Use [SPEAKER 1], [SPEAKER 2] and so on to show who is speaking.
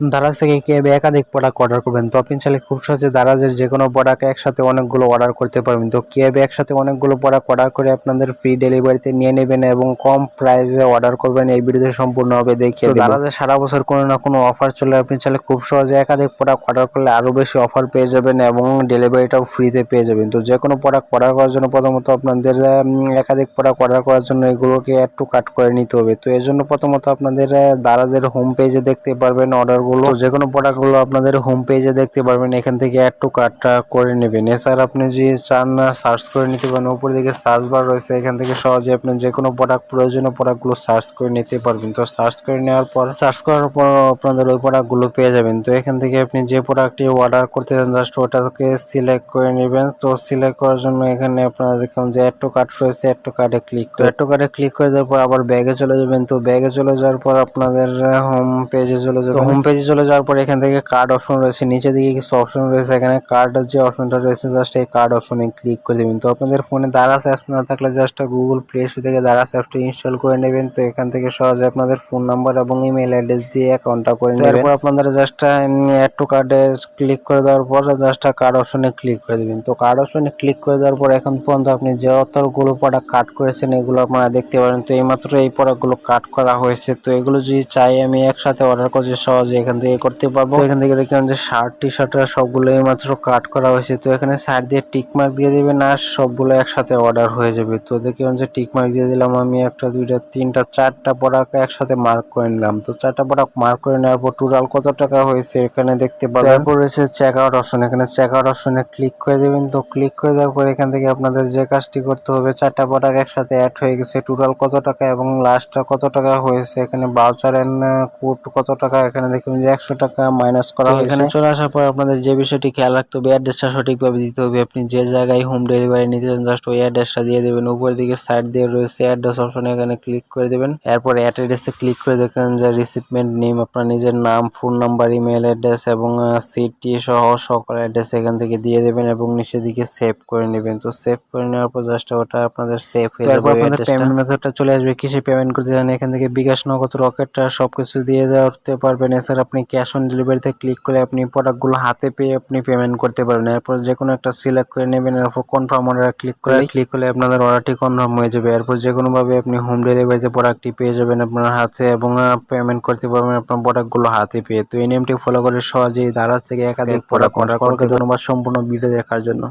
[SPEAKER 1] দারাজ থেকে কীভাবে একাধিক প্রোডাক্ট অর্ডার করবেন? তো আপনি চাইলে খুব সহজে দারাজের যে কোনো প্রোডাক্ট একসাথে অনেকগুলো অর্ডার করতে পারবেন। তো কীভাবে একসাথে অনেকগুলো প্রোডাক্ট অর্ডার করে আপনাদের ফ্রি ডেলিভারিতে নিয়ে নেবেন এবং কম প্রাইসে অর্ডার করবেন? এই ভিডিওতে সম্পূর্ণভাবে দেখিয়ে দেবো। দারাজের সারা বছর কোনো না কোনো অফার চলে আপনি চাইলে খুব সহজে একাধিক প্রোডাক্ট অর্ডার করলে আরও বেশি অফার পেয়ে যাবেন এবং ডেলিভারিটাও ফ্রিতে পেয়ে যাবেন। তো যে কোনো প্রোডাক্ট অর্ডার করার জন্য প্রথমত আপনাদের একাধিক প্রোডাক্ট অর্ডার করার জন্য এগুলোকে অ্যাড টু কাট করে নিতে হবে। তো এর জন্য প্রথমত আপনাদের দারাজের হোম পেজে দেখতে পারবেন অর্ডারগুলো যে কোনো প্রোডাক্টগুলো আপনাদের হোম পেজে দেখতে পারবেন এখান থেকে অ্যাড টু কার্টটা করে নেবেন। এছাড়া আপনি যে চান না সার্চ করে নিতে পারেন উপর দিকে সার্চ বার রয়েছে এখান থেকে সহজে আপনি যে কোনো প্রোডাক্ট প্রয়োজনীয় প্রোডাক্টগুলো সার্চ করে নিতে পারবেন। তো সার্চ করে নেওয়ার পর সার্চ করার পর আপনাদের ওই প্রোডাক্টগুলো পেয়ে যাবেন। তো এখান থেকে আপনি যে প্রোডাক্টটি অর্ডার করতে চান জাস্ট ওটাকে সিলেক্ট করে নেবেন। তো সিলেক্ট করার জন্য এখানে আপনারা দেখলাম যে অ্যাড টু কার্ট রয়েছে অ্যাড টু কার্টে ক্লিক করে। অ্যাড টু কার্টে ক্লিক করে দেওয়ার পর আবার ব্যাগে চলে যাবেন। তো ব্যাগে চলে যাওয়ার পর আপনাদের হোম পেজে চলে যাবেন। হোম পেজে চলে যাওয়ার পরে এখান থেকে কার্ড অপশন রয়েছে নিচে দিকে কিছু অপশন রয়েছে, এখানে কার্ডের যে অপশনটা রয়েছে জাস্ট এই কার্ড অপশনে ক্লিক করে দেবেন। তো আপনাদের ফোনে দারাজ অ্যাপস না থাকলে জাস্ট গুগল প্লে স্টোর থেকে দারাজ অ্যাপসটা ইনস্টল করে নেবেন। তো এখান থেকে সহজে আপনাদের ফোন নাম্বার এবং ইমেল অ্যাড্রেস দিয়ে অ্যাকাউন্টটা করে নেবেন। তারপর আপনারা জাস্ট অ্যাড টু কার্ডে ক্লিক করে দেওয়ার পর জাস্ট কার্ড অপশনে ক্লিক করে দেবেন। তো কার্ড অপশনে ক্লিক করে দেওয়ার পর এখন পর্যন্ত আপনি যে অতগুলো প্রোডাক্ট কাট করেছেন, এগুলো আপনারা দেখতে পারেন। তো এইমাত্র এই প্রোডাক্টগুলো কাট করা হয়েছে। তো এগুলো যদি চাই আমি একসাথে অর্ডার করছি, সহজে এখান থেকে করতে পারব। এখান থেকে দেখলাম যে শার্ট টি শার্ট সবগুলো মাত্র কাট করা হয়েছে। তো এখানে সাইড দিয়ে টিক মার্ক দিয়ে দিবেন আর সবগুলো একসাথে অর্ডার হয়ে যাবে। তো দেখলাম যে টিক মার্ক দিয়ে দিলাম আমি একটা, দুইটা, তিনটা, চারটা প্রোডাক্ট একসাথে মার্ক করে নিলাম। তো চারটা প্রোডাক্ট মার্ক করে নেওয়ার পর টোটাল কত টাকা হয়েছে এখানে দেখতে পাবেন। তারপর রয়েছে চেক আউট অপশন এখানে চেক আউট অপশনে ক্লিক করে দেবেন। তো ক্লিক করে দেওয়ার পর এখান থেকে আপনাদের যে কাজটি করতে হবে, চারটা প্রোডাক্ট একসাথে অ্যাড হয়ে গেছে। টোটাল কত টাকা এবং লাস্টটা কত টাকা হয়েছে? এখানে বাউচার এন্ড কোড কত টাকা? এখানে যে একশো টাকা মাইনাস করা হয়েছে এখানে চলে আসার পর আপনাদের যে বিষয়টি খেয়াল রাখতে হবে অ্যাড্রেসটা সঠিকভাবে দিতে হবে। আপনি যে জায়গায় হোম ডেলিভারি নিতে চান জাস্ট ওই অ্যাড্রেসটা দিয়ে দেবেন। উপরের দিকে সাইড দিয়ে রয়েছে অ্যাড্রেস অপশন এখানে ক্লিক করে দেবেন। এরপর অ্যাড্রেসে ক্লিক করে দেখেন যে রিসিপমেন্ট নেম আপনার নিজের নাম ফোন নাম্বার ইমেল অ্যাড্রেস এবং সিটি সহ সকল অ্যাড্রেস এখান থেকে দিয়ে দেবেন এবং নিচের দিকে সেভ করে নেবেন। তো সেভ করে নেওয়ার পর জাস্ট ওটা আপনাদের সেভ হয়ে যাবে আপনাদের পেমেন্ট মেথডটা চলে আসবে। কিসে পেমেন্ট করতে চান এখান থেকে বিকাশ নগদ রকেটটা সবকিছু দিয়ে দেওয়াতে পারবেন। এছাড়া আপনি ক্যাশ অন ডেলিভারিতে ক্লিক করে আপনি প্রোডাক্টগুলো হাতে পেয়ে আপনি পেমেন্ট করতে পারবেন। এরপর যে কোনো একটা সিলেক্ট করে নেবেন এরপর কনফার্ম অর্ডার ক্লিক করে ক্লিক করলে আপনাদের অর্ডারটি কনফার্ম হয়ে যাবে। এরপর যে কোনোভাবে আপনি হোম ডেলিভারিতে প্রোডাক্টটি পেয়ে যাবেন আপনার হাতে এবং পেমেন্ট করতে পারবেন আপনার প্রোডাক্টগুলো হাতে পেয়ে। তো এই নিয়মটি ফলো করে সহজেই দারাজ থেকে একাধিক প্রোডাক্ট অর্ডার করতে ধন্যবাদ সম্পূর্ণ ভিডিও দেখার জন্য।